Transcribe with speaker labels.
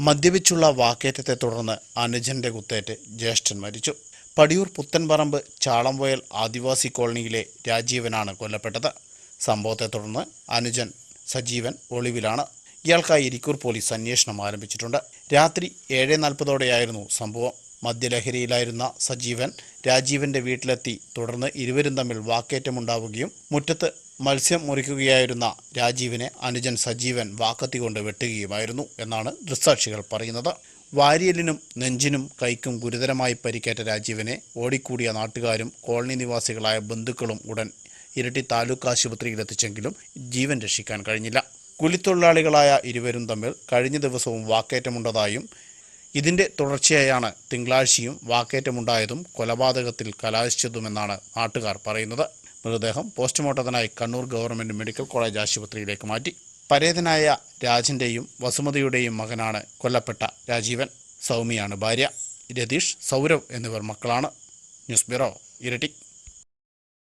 Speaker 1: മദ്യപിച്ചുള്ള വാക്കേറ്റത്തെ തുടർന്ന് അനുജന്റെ കുത്തേറ്റ് ജ്യേഷ്ഠൻ മരിച്ചു. പടിയൂർ പുത്തൻപറമ്പ് ചാളംവയൽ ആദിവാസി കോളനിയിലെ രാജീവനാണ് കൊല്ലപ്പെട്ടത്. സംഭവത്തെ തുടർന്ന് അനുജൻ സജീവൻ ഒളിവിലാണ്. ഇയാൾക്കായി ഇരിക്കൂർ പോലീസ് അന്വേഷണം ആരംഭിച്ചിട്ടുണ്ട്. രാത്രി ഏഴ് നാൽപ്പതോടെയായിരുന്നു സംഭവം. മദ്യലഹരിയിലായിരുന്ന സജീവൻ രാജീവന്റെ വീട്ടിലെത്തി. തുടർന്ന് ഇരുവരും തമ്മിൽ വാക്കേറ്റമുണ്ടാവുകയും മുറ്റത്ത് മത്സ്യം മുറിക്കുകയായിരുന്ന രാജീവിനെ അനുജൻ സജീവൻ വാക്കത്തി കൊണ്ട് വെട്ടുകയുമായിരുന്നു എന്നാണ് ദൃക്സാക്ഷികൾ പറയുന്നത്. വാരിയലിനും നെഞ്ചിനും കൈക്കും ഗുരുതരമായി പരിക്കേറ്റ രാജീവിനെ ഓടിക്കൂടിയ നാട്ടുകാരും കോളനി നിവാസികളായ ബന്ധുക്കളും ഉടൻ ഇരട്ടി താലൂക്ക് ആശുപത്രിയിൽ എത്തിച്ചെങ്കിലും ജീവൻ രക്ഷിക്കാൻ കഴിഞ്ഞില്ല. കുലിത്തൊഴിലാളികളായ ഇരുവരും തമ്മിൽ കഴിഞ്ഞ ദിവസവും വാക്കേറ്റമുണ്ടതായും ഇതിന്റെ തുടർച്ചയായാണ് തിങ്കളാഴ്ചയും വാക്കേറ്റമുണ്ടായതും കൊലപാതകത്തിൽ കലാശിച്ചതുമെന്നാണ് നാട്ടുകാർ പറയുന്നത്. മൃതദേഹം പോസ്റ്റ്മോർട്ടത്തിനായി കണ്ണൂർ ഗവൺമെന്റ് മെഡിക്കൽ കോളേജ് ആശുപത്രിയിലേക്ക് മാറ്റി. പരേതനായ രാജിന്റെയും വസുമതിയുടെയും മകനാണ് കൊല്ലപ്പെട്ട രാജീവൻ. സൗമിയാണ് ഭാര്യ. രതീഷ് സൗരവ് എന്നിവർ മക്കളാണ്. ന്യൂസ് ബ്യൂറോ ഇരട്ടി.